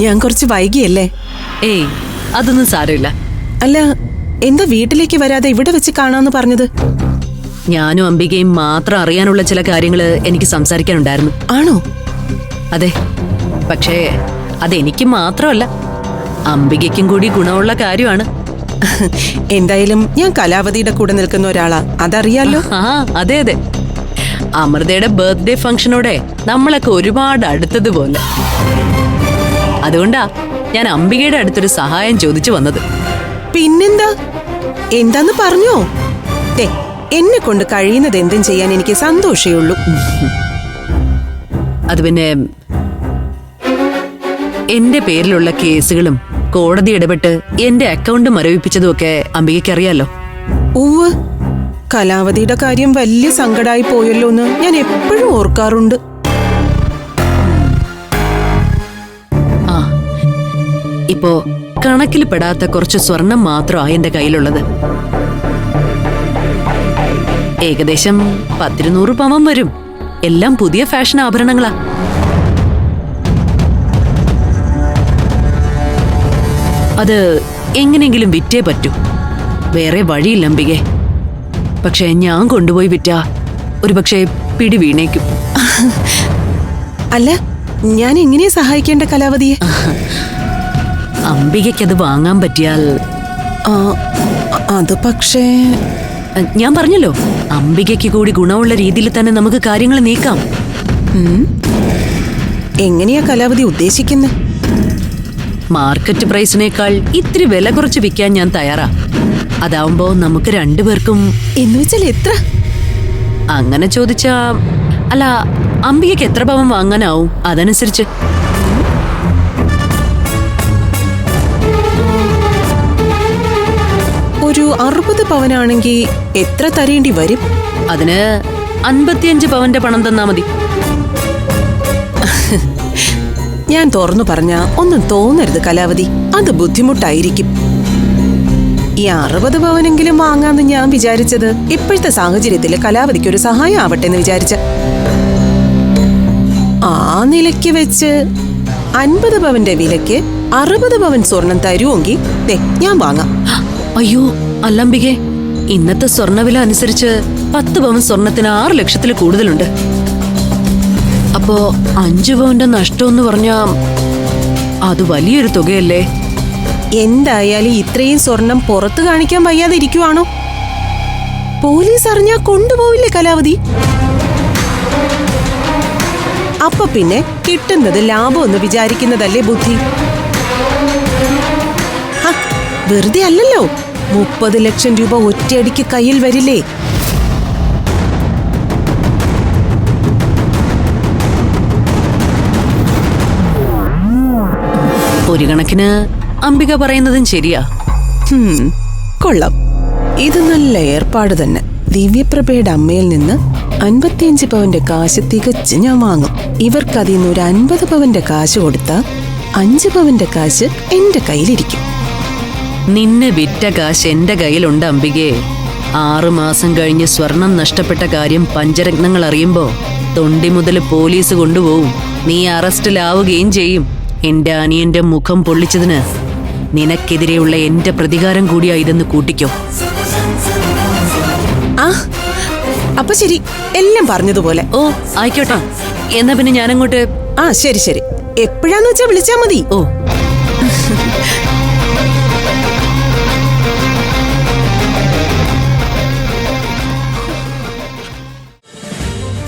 ഞാൻ കുറച്ച് വൈകിയല്ലേ? ഏയ് അതൊന്നും സാരമില്ല. അല്ല എന്താ വീട്ടിലേക്ക് വരാതെ ഇവിടെ വെച്ച് കാണാന്ന് പറഞ്ഞത്? ഞാനും അംബികയും മാത്രം അറിയാനുള്ള ചില കാര്യങ്ങൾ എനിക്ക് സംസാരിക്കാനുണ്ടായിരുന്നു. ആണോ? അതെ പക്ഷേ അതെനിക്ക് മാത്രമല്ല അംബികയ്ക്കും കൂടി ഗുണമുള്ള കാര്യമാണ്. എന്തായാലും ഞാൻ കലാവതിയുടെ കൂടെ നിൽക്കുന്ന ഒരാളാ അതറിയാലോ? ആ അതെ അതെ. അമൃതയുടെ ബർത്ത്ഡേ ഫംഗ്ഷനോടെ നമ്മളൊക്കെ ഒരുപാട് അടുത്തതുപോലെ. അതുകൊണ്ടാ ഞാൻ അംബികയുടെ അടുത്തൊരു സഹായം ചോദിച്ചു വന്നത്. പിന്നെന്താ? എന്താന്ന് പറഞ്ഞോ? എന്നെ കൊണ്ട് കഴിയുന്നത് എന്തും ചെയ്യാൻ എനിക്ക് സന്തോഷേ ഉള്ളൂ. അത് പിന്നെ എന്റെ പേരിലുള്ള കേസുകളും കോടതി ഇടപെട്ട് എന്റെ അക്കൗണ്ട് മരവിപ്പിച്ചതും ഒക്കെ അംബികയ്ക്ക് അറിയാലോ. ഉവ് കലാവതിയുടെ കാര്യം വലിയ സങ്കടായി പോയല്ലോ എന്ന് ഞാൻ എപ്പോഴും ഓർക്കാറുണ്ട്. ഇപ്പോ കണക്കിൽ പെടാത്ത കുറച്ച് സ്വർണം മാത്രമാണ് എന്റെ കയ്യിലുള്ളത്. ഏകദേശം പത്തിരുന്നൂറ് പവൻ വരും. എല്ലാം പുതിയ ഫാഷൻ ആഭരണങ്ങളാ. അത് എങ്ങനെയെങ്കിലും വിറ്റേ പറ്റൂ. വേറെ വഴിയില്ല പക്ഷെ ഞാൻ കൊണ്ടുപോയി വിറ്റ. ഒരുപക്ഷെ പിടി വീണേക്കും. അല്ല ഞാൻ എങ്ങനെയാ സഹായിക്കേണ്ട കലാവതിയെ? അംബികയ്ക്കത് വാങ്ങാൻ പറ്റിയാൽ അത് പക്ഷേ ഞാൻ പറഞ്ഞല്ലോ അംബികയ്ക്ക് കൂടി ഗുണമുള്ള രീതിയിൽ തന്നെ നമുക്ക് കാര്യങ്ങൾ നീക്കാം. എങ്ങനെയാ കലാവതി ഉദ്ദേശിക്കുന്നത് മാർക്കറ്റ് പ്രൈസിനേക്കാൾ ഇത്തിരി വില കുറച്ച് വിൽക്കാൻ ഞാൻ തയ്യാറാ. അതാവുമ്പോ നമുക്ക് രണ്ടുപേർക്കും എന്ന് വെച്ചാൽ എത്ര? അങ്ങനെ ചോദിച്ചാ അല്ല അംബികയ്ക്ക് എത്ര പവൻ വാങ്ങാനാവും? അതനുസരിച്ച്. അറുപത് പവനാണെങ്കിൽ എത്ര തരേണ്ടി വരും? അതിന് അൻപത്തിയഞ്ച് പവന്റെ പണം തന്നാ മതി. ഞാൻ തുറന്നു പറഞ്ഞ ഒന്നും തോന്നരുത് കലാവതി. അത് ബുദ്ധിമുട്ടായിരിക്കും. ഈ അറുപത് പവനെങ്കിലും വാങ്ങാന്ന് ഞാൻ വിചാരിച്ചത് ഇപ്പോഴത്തെ സാഹചര്യത്തിൽ കലാവതിക്ക് ഒരു സഹായം ആവട്ടെ എന്ന് വിചാരിച്ച. ആ നിലയ്ക്ക് വെച്ച് അൻപത് പവന്റെ വിലയ്ക്ക് അറുപത് പവൻ സ്വർണം തരുമെങ്കിൽ ഞാൻ വാങ്ങാം. അയ്യോ അല്ലംബികെ ഇന്നത്തെ സ്വർണവില അനുസരിച്ച് പത്ത് പവൻ സ്വർണത്തിന് ആറ് ലക്ഷത്തിൽ കൂടുതലുണ്ട്. അപ്പോ അഞ്ചു പവന്റെ നഷ്ടം എന്ന് പറഞ്ഞാ അത് വലിയൊരു തുകയല്ലേ? എന്തായാലും ഇത്രയും സ്വർണം പുറത്തു കാണിക്കാൻ വയ്യാതെ ഇരിക്കുവാണോ പോലീസ് അറിഞ്ഞാ കൊണ്ടുപോവില്ലേ കലാവതി? അപ്പൊ പിന്നെ കിട്ടുന്നത് ലാഭം എന്ന് വിചാരിക്കുന്നതല്ലേ ബുദ്ധി? വെറുതെ അല്ലല്ലോ. മുപ്പത് ലക്ഷം രൂപ ഒറ്റയടിക്ക് കയ്യിൽ വരില്ലേ? ഒരു കണക്കിന് അംബിക പറയുന്നതും ശരിയാ. കൊള്ളാം. ഇത് നല്ല ഏർപ്പാട് തന്നെ. ദിവ്യപ്രഭയുടെ അമ്മയിൽ നിന്ന് അൻപത്തിയഞ്ച് പവന്റെ കാശ് തികച്ച് ഞാൻ വാങ്ങും. ഇവർക്ക് അതിൽ നിന്ന് ഒരു അൻപത് പവന്റെ കാശ് കൊടുത്താൽ അഞ്ച് പവന്റെ കാശ് എന്റെ കയ്യിലിരിക്കും. നിന്നെ വിറ്റ കാശ് എന്റെ കയ്യിലുണ്ട് അമ്പികെ ആറു മാസം കഴിഞ്ഞ് സ്വർണം നഷ്ടപ്പെട്ട കാര്യം പഞ്ചരത്നങ്ങൾ അറിയുമ്പോ തൊണ്ടി മുതൽ പോലീസ് കൊണ്ടുപോവും. നീ അറസ്റ്റിലാവുകയും ചെയ്യും. എന്റെ അനിയന്റെ മുഖം പൊള്ളിച്ചതിന് നിനക്കെതിരെയുള്ള എന്റെ പ്രതികാരം കൂടിയാ ഇതെന്ന് കൂട്ടിക്കോ. ആ അപ്പൊ ശരി. എല്ലാം പറഞ്ഞതുപോലെ. ഓ ആയിക്കോട്ടെ. എന്നാ പിന്നെ ഞാനങ്ങോട്ട് ആ ശരി ശരി. എപ്പോഴാന്ന് വെച്ചാ വിളിച്ചാ മതി. ഓ.